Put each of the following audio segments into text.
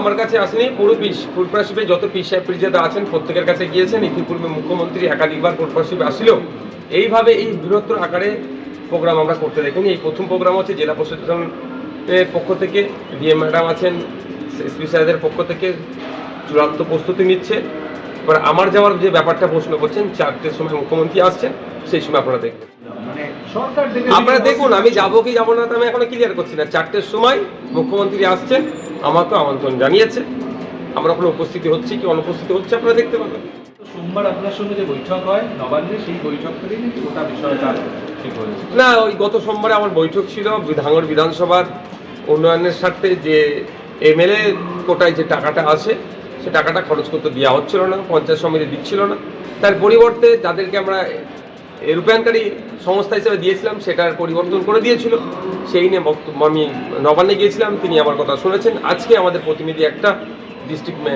আমার কাছে আসেনি পুরো পিস ফুলপ্রাশিপে যত পিস সাহেব পিরিজাদা আছেন প্রত্যেকের কাছে গিয়েছেন। ইতিপূর্বে মুখ্যমন্ত্রী একাধিকবার ফুলপ্রাশিপে আসলেও এইভাবে এই বৃহত্তর আকারে প্রোগ্রাম আমরা করতে দেখিনি। এই প্রথম প্রোগ্রাম হচ্ছে জেলা প্রশাসনের পক্ষ থেকে ডিএম ম্যাডাম আছেন এসপি সাহেবের পক্ষ থেকে চূড়ান্ত প্রস্তুতি নিচ্ছে। এবার আমার যাওয়ার যে ব্যাপারটা প্রশ্ন করছেন চারটের সময় মুখ্যমন্ত্রী আসছেন সেই সময় আপনারা দেখবেন। মানে আপনারা দেখুন আমি যাব কি যাব না তা আমি এখনও ক্লিয়ার করছি না। চারটের সময় মুখ্যমন্ত্রী আসছেন আমাকেও আমন্ত্রণ জানিয়েছে। আমরা ওখানে উপস্থিতি হচ্ছি কি অনুপস্থিতি হচ্ছে আপনারা দেখতে পাবেন। সোমবার আপনার সঙ্গে যে বৈঠক হয় নবান্নে সেই বৈঠক নাকি গোটা বিষয়টা না ওই গত সোমবারে আমার বৈঠক ছিল ভাঙড় বিধানসভার উন্নয়নের স্বার্থে যে এমএলএ কোটায় যে টাকাটা আসে সে টাকাটা খরচ করতে দেওয়া হচ্ছিল না পঞ্চায়েত সমিতি দিচ্ছিল না। তার পরিবর্তে যাদেরকে আমরা রূপায়ণকারী সংস্থা হিসেবে দিয়েছিলাম সেটার পরিবর্তন করে দিয়েছিল। সেই নিয়ে বক্তব্য আমি নবান্নে গিয়েছিলাম তিনি আমার কথা শুনেছেন। আজকে আমাদের প্রতিনিধি একটা ডিস্ট্রিক্ট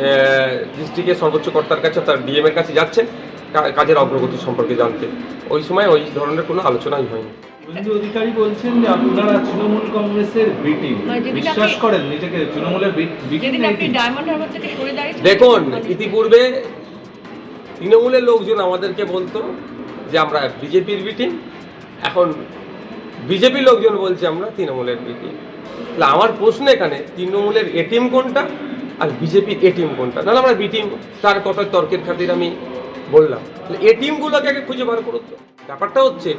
ডিস্ট্রিক্টের সর্বোচ্চ কর্তার কাছে তার ডিএম এর কাছে যাচ্ছেন কা- কাজের অগ্রগতি সম্পর্কে জানতে। ওই সময় ওই ধরনের কোনো আলোচনাই হয়নি। শুভেন্দু অধিকারী বলছেন যে আপনারা তৃণমূল কংগ্রেসের বিশ্বাস করেন নিজেকে তৃণমূলের দেখুন ইতিপূর্বে তৃণমূলের লোকজন আমাদেরকে বলতো যে আমরা বিজেপির বিটিম এখন বিজেপির লোকজন বলছে আমরা তৃণমূলের বিটিম তাহলে আমার প্রশ্ন এখানে, তৃণমূলের এটিএম কোনটা আর বিজেপির এটিএম কোনটা? নাহলে আমরা বিটিম তার কথা তর্কের খাতির আমি বললাম। তাহলে এটিএমগুলোকে আগে খুঁজে বার করতো ব্যাপারটা হচ্ছে,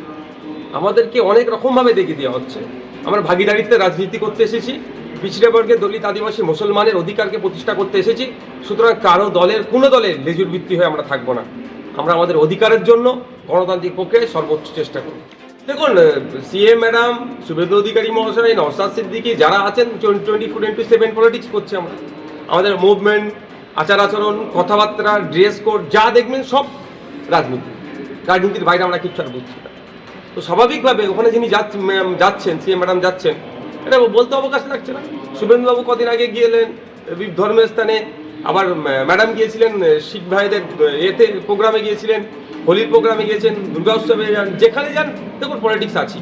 আমাদেরকে অনেক রকমভাবে দেখিয়ে দেওয়া হচ্ছে। আমরা ভাগিদারিত্বে রাজনীতি করতে এসেছি পিছিয়ে বর্গের দলিত আদিবাসী মুসলমানের অধিকারকে প্রতিষ্ঠা করতে এসেছি, সুতরাং কারও দলের, কোনো দলের লেজুর ভিত্তি হয়ে আমরা থাকব না। আমরা আমাদের অধিকারের জন্য গণতান্ত্রিক পক্ষে সর্বোচ্চ চেষ্টা করি দেখুন সিএম ম্যাডাম, শুভেন্দু অধিকারী মহাশয় নওসাদ সিদ্দিকি যারা আছেন, twenty four into seven politics করছে আমরা। আমাদের মুভমেন্ট, আচার আচরণ, কথাবার্তা, ড্রেস কোড, যা দেখবেন সব রাজনীতি। রাজনীতির বাইরে আমরা কিচ্ছু আর বুঝছি না। তো স্বাভাবিকভাবে ওখানে যিনি যাচ্ছেন সিএম ম্যাডাম যাচ্ছেন, এটা বলতে অবকাশ লাগছে না। শুভেন্দুবাবু কদিন আগে গিয়েলেন ধর্মের স্থানে আবার ম্যাডাম গিয়েছিলেন শিখ ভাইদের এতে প্রোগ্রামে গিয়েছিলেন, হোলির প্রোগ্রামে গিয়েছেন, দুর্গা উৎসবে যান, যেখানে যান, দেখুন পলিটিক্স আছি